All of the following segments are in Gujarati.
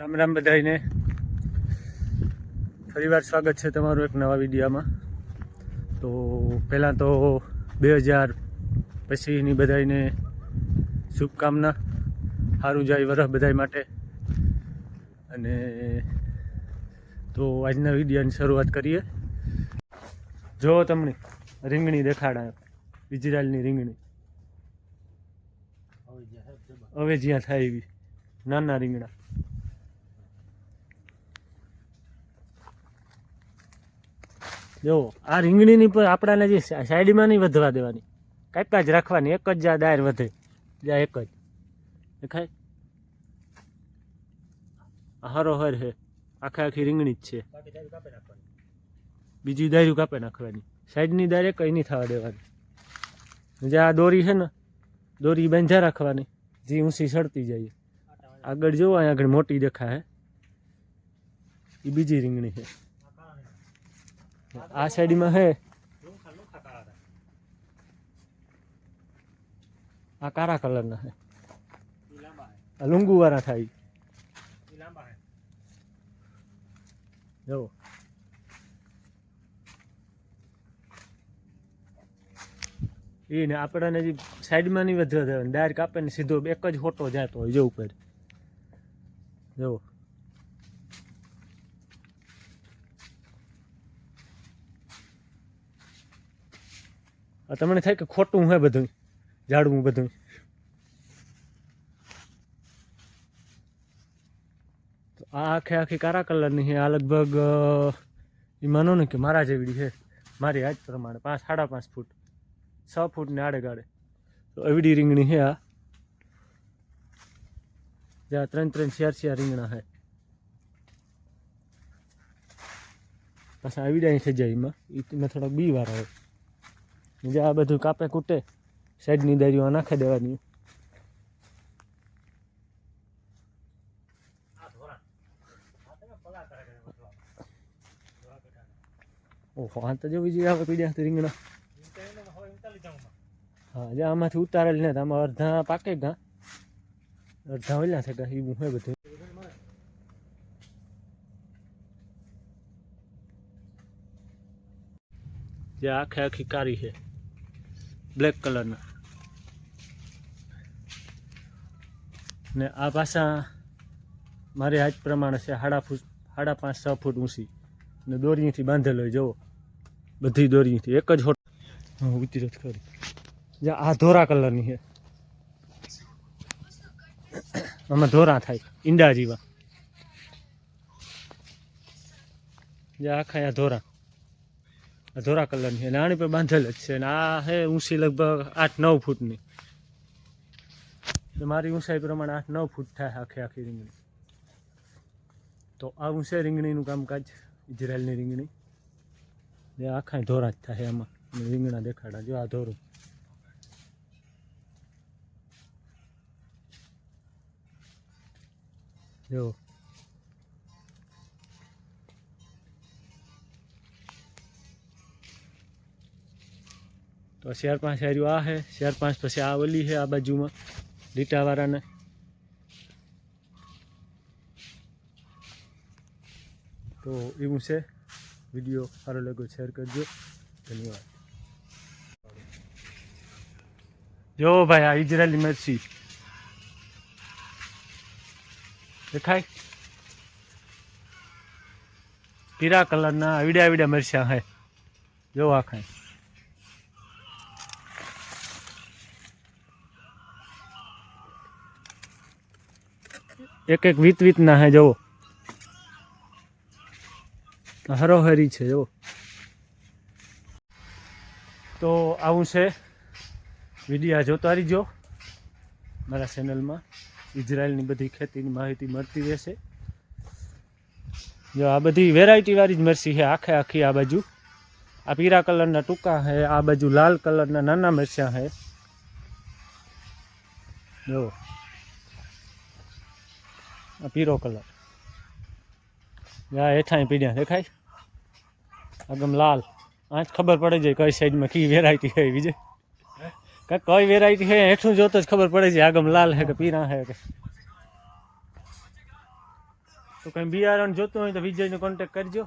રામ રામ બધાને ફરીવાર સ્વાગત છે તમારું એક નવા વિડીયામાં. તો પહેલાં તો બે હજાર પછીની બધાને શુભકામના. સારું જાય વરસ બધાય માટે. અને તો આજના વિડીયાની શરૂઆત કરીએ. જો તમને રીંગણી દેખાડા ઇઝરાયલની રીંગણી. હવે જ્યાં થાય એવી. નાના રીંગણા. જો આ રીંગણીની પર આપણાને જે સાઈડમાં નહીં વધવા દેવાની. કાપ્યા જ રાખવાની એક જ જ્યાં દાયર વધે. જ્યાં એક જ. દેખાય? આ હરો હર હે. આખે આખી રીંગણી જ છે. બીજી દાયરું કાપે નાખવાની. સાઈડની દાયર કંઈ નહીં થવા દેવાની. જે આ દોરી છે ને દોરી બાંધ્યા રાખવાની. જે ઊંચી સડતી જાય. આગળ જોવો અહીંયા આગળ મોટી દેખાય એ બીજી રીંગણી છે. આ સાઈડમાં હે. આ કાળા કલરના છે લુંગુ લુંગુવાળા થાય. જો. એ ને આપણાને જે સાઈડમાં નહીં વધવા દેવાનું. ડાયરેક્ટ કાપે ને સીધો એક જ હોટો જતો હોય જો ઉપર. જો. તમને થાય કે ખોટું હે બધું ઝાડવું બધું તો આ આખે આખી કારા કલરની છે, આ લગભગ એ માનો ને કે મારા જેવી છે. મારી આજ પ્રમાણે પાંચ, સાડા પાંચ ફૂટ, છ ફૂટને આડે ગાડે તો એવડી રીંગણી છે આ. જ્યાં ત્રણ ત્રણ શિયાર શિયાર રીંગણા છે. પાછા આવી થઈ જાય એમાં. એમાં થોડાક બી વાર આવે જે આ બધું કાપે કૂટે સાઈડની દારીઓ નાખી દેવાની. ઓહો, આ તો જો બીજી આવે પીડ્યા રીંગણા. હા, જે આમાંથી ઉતારેલ ને આમાં અડધા પાકે ગા. અડધા ઓલા છે ગા એવું હે બધું. જે આખે આખી કારી છે. બ્લેક કલરના ને આ પાછા મારે આજ પ્રમાણે છે સાડા ફૂટ સાડા પાંચ, છ ફૂટ ઊંચી. ને દોરીથી બાંધેલો હોય જુઓ. બધી દોરીથી. એક જ હોટ ઉતરી જ ખરી. જ્યાં આ ધોરા કલરની છે. આમાં ધોરા થાય. ઈંડા જેવા. જે, આખા ધોરા. ધોરા કલરની અને આની પર બાંધેલ જ છે અને આ છે ઊંચી લગભગ આઠ નવ ફૂટની. મારી ઊંચાઈ પ્રમાણે આઠ નવ ફૂટ થાય આખી આખી રીંગણી. તો આ ઊંચાઈ રીંગણીનું કામકાજ ઇઝરાયલની રીંગણી. એ આખા ધોરા જ થાય એમાં રીંગણા દેખાડા. જો આ ધોરું. જો. તો શેર પાંચ હાર્યું આ છે શેર પાંચ પછી આ ઓલી છે આ બાજુમાં લીટાવાળાને. તો એવું છે. વીડિયો સારો લાગ્યો શેર કરજો. ધન્યવાદ. જો ભાઈ, આ ઇઝરાયલી મરસી દેખાય? પીરા કલરના વીડા વીડા મરચાં હે. જો આ એક એક વીત વીતના હે જવો હરોહરી છે જવો તો આવું છે. વિડીયા જોતા રહીજો. મારા ચેનલમાં ઇઝરાયલની બધી ખેતીની માહિતી મળતી રહેશે. જો આ બધી વેરાયટી વાળી જ મરસી છે, આખે આખી આ બાજુ. આ પીળા કલરના ટૂંકા છે આ બાજુ લાલ કલરના નાના મરચાં છે જો આ પીળો કલર. આ હેઠાં પીડ્યા દેખાય? આગમ લાલ. આજ ખબર પડે જાય કઈ સાઈડમાં કઈ વેરાયટી હોય બીજે. કે કઈ વેરાયટી છે હેઠું જોતો જ ખબર પડે છે આગમ લાલ હે કે પીરા હે કે. તો કંઈ બિયારણ જોતું હોય તો વિજયનો કોન્ટેક કરજો.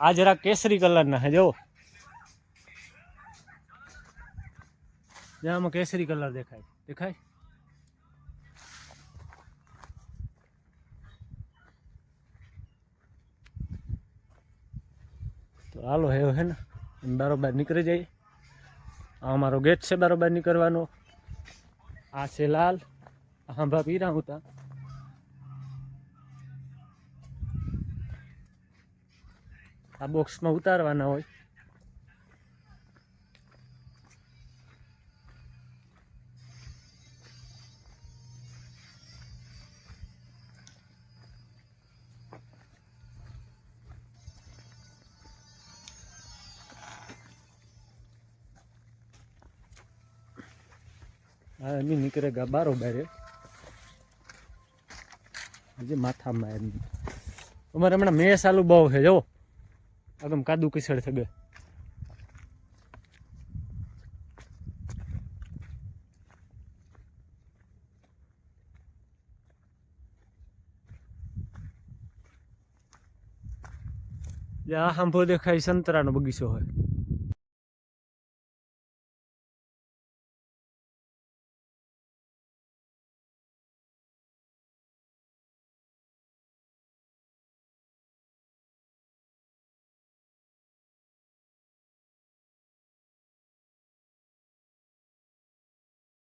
આ જરા કેસરી કલરના હે જો જ્યાં આમાં કેસરી કલર દેખાય. દેખાય? તો હાલો, હે હે ને. બરોબર નીકળી જઈએ. આ અમારો ગેટ છે બરાબર નીકળવાનો. આ છે લાલ. હાંભા પીરા હતા આ બોક્સમાં ઉતારવાના હોય. હા ગા નીકળેગા બારોબાર હજી માથામાં એમ. અમારે હમણાં મેસ આલુ બહુ છે જો આગમ કાદુ કિસડ થઈ ગયો આ સાંભો દેખાય સંતરાનો બગીચો હોય.